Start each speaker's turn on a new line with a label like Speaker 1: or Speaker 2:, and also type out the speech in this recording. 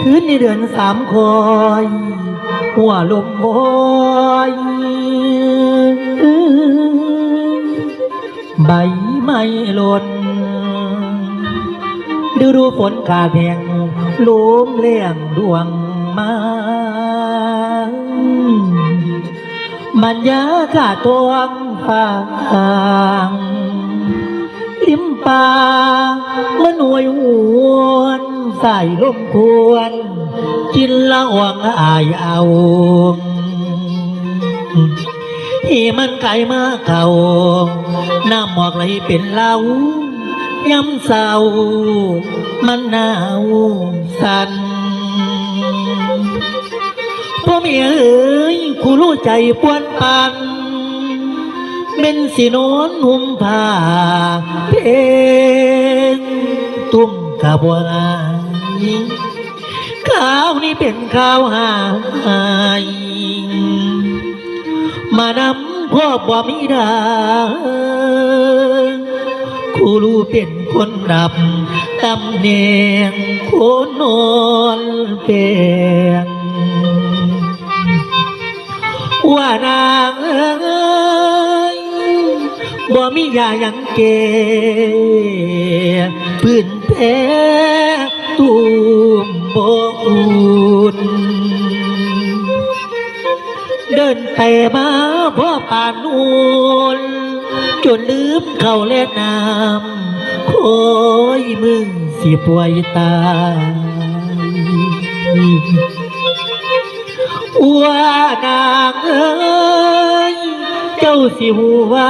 Speaker 1: คืนในเดือนสามคอยหัวลมโอยใบไม้หล่นฤดูฝนขาดแห่งลมเลี้ยงดวงมาบรรยากาศตวงฟางลิมป่าเมื่อหน่วยหว นใส่ลมควรกินละหวังอายเอาที่มันไกลมาเก่าน้ำหมอกไหลเป็นเล้าย้ำเศร้ามันหนาวสั่นพ่อเมียเอ๋ยคูรู้ใจปวนปันเป็นสีนอนหุ่มผ้าเพงตุ้มกะบัวา ข้าวนี้เป็นข้าวหายมานำพ่อบ่มีดาครูรู้เป็นคนดับตำแหน่งคนนอนเป็นว่านางเอ้ยบ่มียาหยังเก พื้นแพ้ ตุมบ่อุ่นเดินไปมาพ่อป่านนูนจนลืมเขาและน้ำคอยมึงสิป่วยตายว่านางเอ้ยเจ้าสิหูว่